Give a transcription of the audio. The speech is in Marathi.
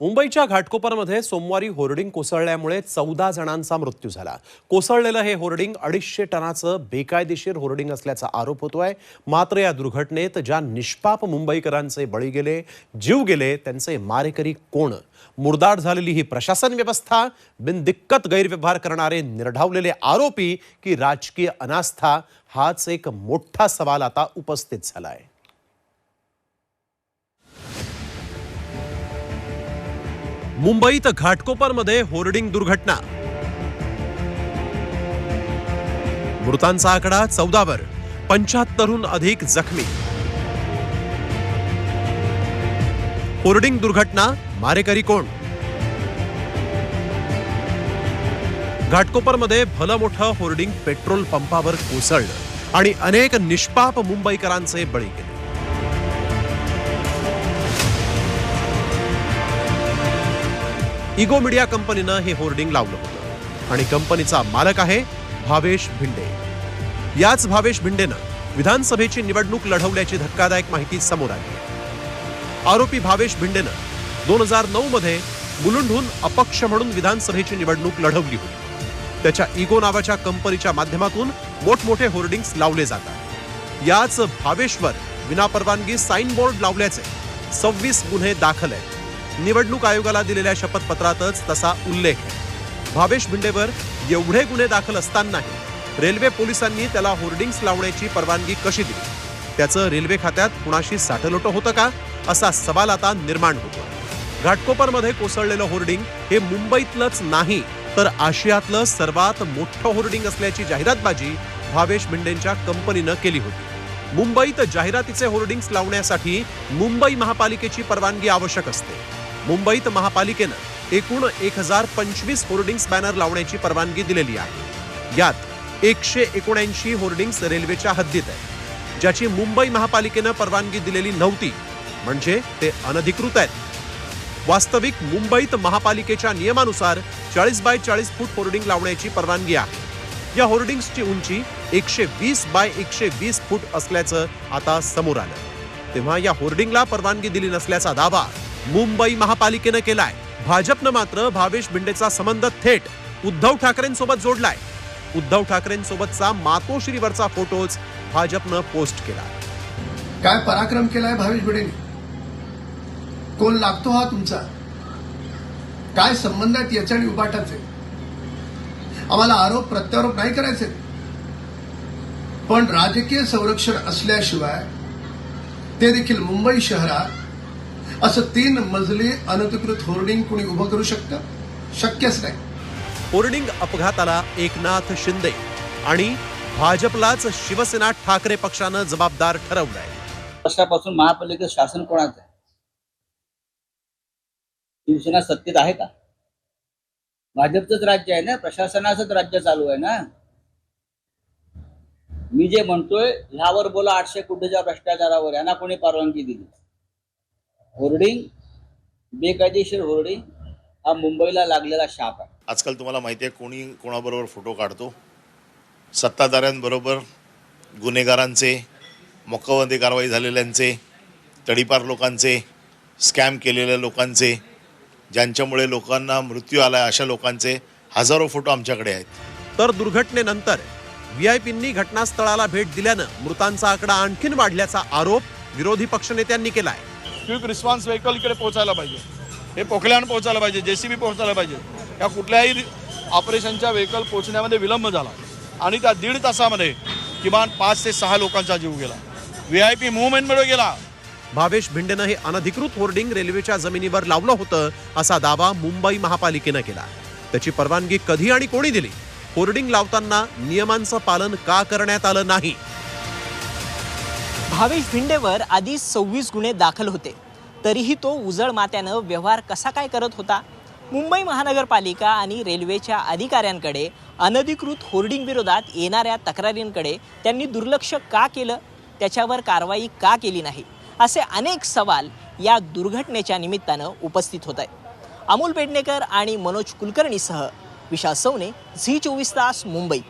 मुंबईच्या घाटकोपरमध्ये सोमवारी होर्डिंग कोसळल्यामुळे चौदा जणांचा मृत्यू झाला. कोसळलेलं हे होर्डिंग अडीचशे टनाचं बेकायदेशीर होर्डिंग असल्याचा आरोप होतोय. मात्र या दुर्घटनेत ज्या निष्पाप मुंबईकरांचे बळी गेले जीव गेले त्यांचे मारेकरी कोण? मुरदाड झालेली ही प्रशासन व्यवस्था बिनदिक्कत गैरव्यवहार करणारे निर्ढावलेले आरोपी की राजकीय अनास्था हाच एक मोठा सवाल आता उपस्थित झाला आहे मुंबईत घाटकोपरमध्ये होर्डिंग दुर्घटना. मृतांचा आकडा चौदावर पंच्याहत्तरहून अधिक जखमी. होर्डिंग दुर्घटना मारेकरी कोण? घाटकोपरमध्ये भलं मोठं होर्डिंग पेट्रोल पंपावर कोसळलं आणि अनेक निष्पाप मुंबईकरांचे बळी गेले. इगो मीडिया कंपनीनं हे होर्डिंग लावलं होतं. आणि कंपनीचा मालक आहे भावेश भिंडे. याच भावेश भिंडेनं विधानसभेची निवडणूक लढवल्याची धक्कादायक माहिती समोर आली. आरोपी भावेश भिंडेनं दोन हजार नऊ मध्ये मुलुंडहून अपक्ष म्हणून विधानसभेची निवडणूक लढवली होती. त्याच्या इगो नावाच्या कंपनीच्या माध्यमातून मोठमोठे होर्डिंग्स लावले जातात. याच भावेशवर विनापरवानगी साईन बोर्ड लावल्याचे सव्वीस गुन्हे दाखल आहेत. निवडणूक आयोगाला दिलेल्या शपथपत्रातच तसा उल्लेख. आहे भावेश भिंडेवर एवढे गुन्हे दाखल असतानाही रेल्वे पोलिसांनी त्याला होर्डिंग्स लावण्याची परवानगी कशी दिली? त्याचं रेल्वे खात्यात कुणाशी साठलोटं होतं का? असा सवाल आता निर्माण होतो घाटकोपरमध्ये कोसळलेलं होर्डिंग हे मुंबईतलंच नाही तर आशियातलं सर्वात मोठं होर्डिंग असल्याची जाहिरातबाजी भावेश भिंडेंच्या कंपनीनं केली होती. मुंबईत जाहिरातीचे होर्डिंग्स लावण्यासाठी मुंबई महापालिकेची परवानगी आवश्यक असते. मुंबईत महापालिकेनं एकूण एक हजार पंचवीस होर्डिंग्स बॅनर लावण्याची परवानगी दिलेली आहे. यात एकशे एकोणऐंशी होर्डिंग्स रेल्वेच्या हद्दीत आहे ज्याची मुंबई महापालिकेनं परवानगी दिलेली नव्हती म्हणजे ते अनधिकृत आहेत. वास्तविक मुंबईत महापालिकेच्या नियमानुसार चाळीस बाय चाळीस फूट होर्डिंग लावण्याची परवानगी आहे. या होर्डिंग्सची उंची एकशे वीस बाय एकशे वीस फूट असल्याचं आता समोर आलं. तेव्हा या होर्डिंगला परवानगी दिली नसल्याचा दावा मुंबई महापालिकेनं केलाय. भाजपनं मात्र भावेश भिंडेचा संबंध थेट उद्धव ठाकरेंसोबत जोडलाय. उद्धव ठाकरेंसोबतचा मातोश्रीवरचा फोटोज भाजपनं पोस्ट केला काय पराक्रम केलाय भावेश भिडेने कोण लागतो हा तुमचा? काय संबंध आहेत याच्या आणि आम्हाला आरोप प्रत्यारोप नाही करायचे. पण राजकीय संरक्षण असल्याशिवाय ते देखील मुंबई शहरात असं तीन मजली अनधिकृत होर्डिंग कोणी उभं करू शकतं? शक्यच नाही. होर्डिंग अपघाताला एकनाथ शिंदे आणि भाजपलाच शिवसेना ठाकरे पक्षानं जबाबदार ठरवलंय. वर्षापासून महापालिकेचं शासन कोणाचं आहे? शिवसेना सत्तेत आहे का? भाजपचंच राज्य आहे ना? प्रशासनाचंच राज्य चालू आहे ना? मी जे म्हणतोय ह्यावर बोला आठशे कोटीच्या भ्रष्टाचारावर. यांना कोणी परवानगी दिली? होर्डिंग बेकायदेशीर होर्डिंग हा मुंबईला लागलेला शाप आहे. आजकाल तुम्हाला माहिती आहे कोणी कोणाबरोबर फोटो काढतो? सत्ताधाऱ्यांबरोबर गुन्हेगारांचे मोक्काबंदी कारवाई झालेल्यांचे तडीपार लोकांचे स्कॅम केलेल्या लोकांचे ज्यांच्यामुळे लोकांना मृत्यू आला अशा लोकांचे हजारो फोटो आमच्याकडे आहेत. तर दुर्घटनेनंतर व्हीआयपींनी घटनास्थळाला भेट दिल्यानं मृतांचा आकडा आणखीन वाढल्याचा आरोप विरोधी पक्षनेत्यांनी केलाय. क्विक रिस्पॉन्स व्हेकल इकडे पोहोचायला पाहिजे. हे पोखल्यान पोहोचायला पाहिजे जेसीबी पोहोचायला पाहिजे. या कुठल्याही ऑपरेशनच्या व्हेकल पोहोचण्यामध्ये विलंब झाला. आणि त्या दीड तासामध्ये किमान पाच ते सहा लोकांचा जीव गेला. व्ही आय पी मुवमेंटमुळे गेला. भावेश भिंडेनं हे अनधिकृत होर्डिंग रेल्वेच्या जमिनीवर लावलं होतं असा दावा मुंबई महापालिकेनं केला. त्याची परवानगी कधी आणि कोणी दिली? होर्डिंग लावताना नियमांचं पालन का करण्यात आलं नाही? भावेश भिंडेवर आधी सव्वीस गुन्हे दाखल होते. तरीही तो उजळ मात्यानं व्यवहार कसा काय करत होता? मुंबई महानगरपालिका आणि रेल्वेच्या अधिकाऱ्यांकडे अनधिकृत होर्डिंग विरोधात येणाऱ्या तक्रारींकडे त्यांनी दुर्लक्ष का केलं? त्याच्यावर कारवाई का केली नाही? असे अनेक सवाल या दुर्घटनेच्या निमित्तानं उपस्थित होत आहेत अमोल पेडणेकर आणि मनोज कुलकर्णीसह विशाल सवने झी चोवीस तास मुंबई.